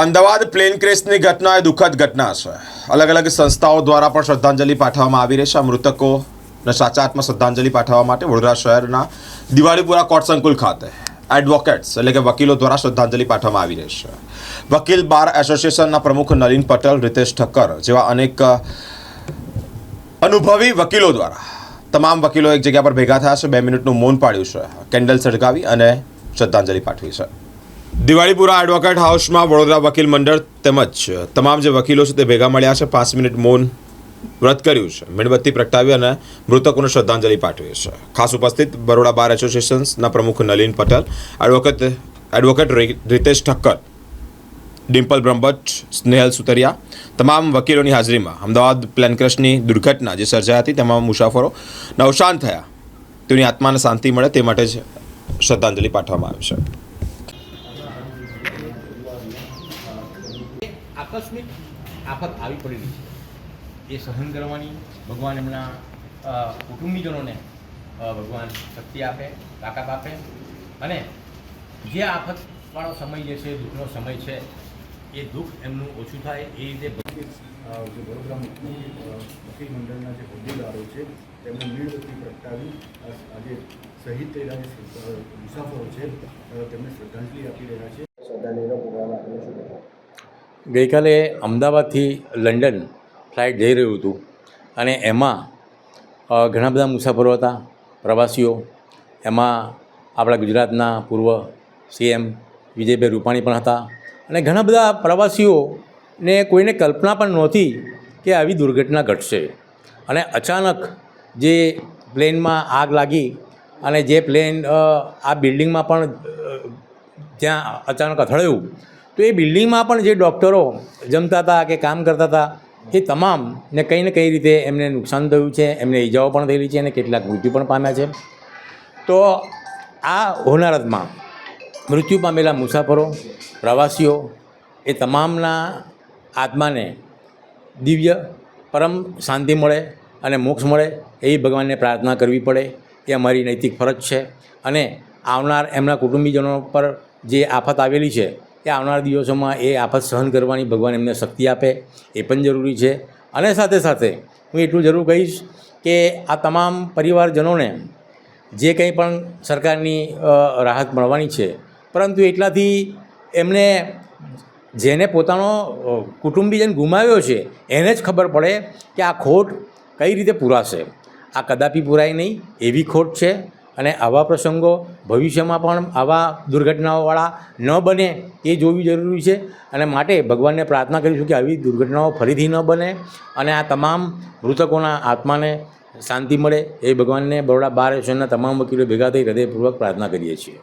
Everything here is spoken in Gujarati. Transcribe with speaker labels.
Speaker 1: અમદાવાદ પ્લેન ક્રેશની ઘટના એ દુઃખદ ઘટના છે. અલગ અલગ સંસ્થાઓ દ્વારા પણ શ્રદ્ધાંજલિ પાઠવવામાં આવી રહી છે. મૃતકોને સાચા આત્મા શ્રદ્ધાંજલિ પાઠવવા માટે વડોદરા શહેરના દિવાળીપુરા કોર્ટ સંકુલ ખાતે એડવોકેટ્સ એટલે કે વકીલો દ્વારા શ્રદ્ધાંજલિ પાઠવવામાં આવી રહી છે. વકીલ બાર એસોસિએશનના પ્રમુખ નલિન પટેલ, રિતેશ ઠક્કર જેવા અનેક અનુભવી વકીલો દ્વારા તમામ વકીલો એક જગ્યા પર ભેગા થયા છે. બે મિનિટનું મૌન પાડ્યું છે. કેન્ડલ સળગાવી અને શ્રદ્ધાંજલિ પાઠવી છે. દિવાળીપુરા એડવોકેટ હાઉસમાં વડોદરા વકીલ મંડળ તેમજ તમામ જે વકીલો છે તે ભેગા મળ્યા છે. પાંચ મિનિટ મૌન વ્રત કર્યું છે. મીણબત્તી પ્રગટાવી અને મૃતકોને શ્રદ્ધાંજલિ પાઠવી છે. ખાસ ઉપસ્થિત બરોડા બાર એસોસિએશન્સના પ્રમુખ નલિન પટેલ, એડવોકેટ એડવોકેટ રિતેશ ઠક્કર, ડિમ્પલ બ્રહ્મભટ્ટ, સ્નેહલ સુતરિયા, તમામ વકીલોની હાજરીમાં. અમદાવાદ પ્લેન ક્રશની દુર્ઘટના જે સર્જાઈ હતી, તેમાં મુસાફરો નવશાંત થયા. તેની આત્માને શાંતિ મળે તે માટે જ શ્રદ્ધાંજલિ પાઠવવામાં આવી છે.
Speaker 2: આકસ્મિક આફત આવી પડેલી છે. એ સહન કરવાની, ભગવાન એમના કુટુંબીજનોને ભગવાન શક્તિ આપે, તાકાત આપે અને જે આફતવાળો સમય જે છે, દુઃખનો સમય છે, એ દુઃખ એમનું ઓછું થાય એ રીતે
Speaker 3: જે વડોદરા મુખ્ય વકીલ મંડળના જે હોદ્દેદારો છે તેમણે મીણબત્તી પ્રગટાવી, આજે શહીદ થયેલા જે મુસાફરો છે તેમને શ્રદ્ધાંજલિ આપી રહ્યા છે. શ્રદ્ધાંજલિનો પ્રોગ્રામ આપેલો છે
Speaker 2: ગઈકાલે અમદાવાદથી લંડન ફ્લાઇટ જઈ રહ્યું હતું અને એમાં ઘણા બધા મુસાફરો હતા, પ્રવાસીઓ. એમાં આપણા ગુજરાતના પૂર્વ સીએમ વિજયભાઈ રૂપાણી પણ હતા અને ઘણા બધા પ્રવાસીઓને કોઈને કલ્પના પણ નહોતી કે આવી દુર્ઘટના ઘટશે. અને અચાનક જે પ્લેનમાં આગ લાગી અને જે પ્લેન આ બિલ્ડિંગમાં પણ જ્યાં અચાનક અથડાયું તો એ બિલ્ડિંગમાં પણ જે ડૉક્ટરો જમતા હતા કે કામ કરતા હતા, એ તમામને કંઈ ને કઈ રીતે એમને નુકસાન થયું છે, એમને ઈજાઓ પણ થયેલી છે અને કેટલાક મૃત્યુ પણ પામ્યા છે. તો આ હોનારતમાં મૃત્યુ પામેલા મુસાફરો, પ્રવાસીઓ, એ તમામના આત્માને દિવ્ય પરમ શાંતિ મળે અને મોક્ષ મળે એવી ભગવાનને પ્રાર્થના કરવી પડે. એ અમારી નૈતિક ફરજ છે અને આવનાર એમના કુટુંબીજનો પર જે આફત આવેલી છે એ આવનાર દિવસોમાં એ આફત સહન કરવાની ભગવાન એમને શક્તિ આપે, એ પણ જરૂરી છે. અને સાથે સાથે હું એટલું જરૂર કહીશ કે આ તમામ પરિવારજનોને જે કંઈ પણ સરકારની રાહત મળવાની છે, પરંતુ એટલાથી એમને જેને પોતાનો કુટુંબીજન ગુમાવ્યો છે, એને જ ખબર પડે કે આ ખોટ કઈ રીતે પૂરાશે. આ કદાપી પૂરાય નહીં, એવી ખોટ છે. અને આવા પ્રસંગો ભવિષ્યમાં પણ આવા દુર્ઘટનાઓવાળા ન બને એ જોવી જરૂરી છે. અને માટે ભગવાનને પ્રાર્થના કરીશું કે આવી દુર્ઘટનાઓ ફરીથી ન બને અને આ તમામ મૃતકોના આત્માને શાંતિ મળે એ ભગવાનને બરોડા બાર એસોસિએશનના તમામ વકીલો ભેગા થઈ હૃદયપૂર્વક પ્રાર્થના કરીએ છીએ.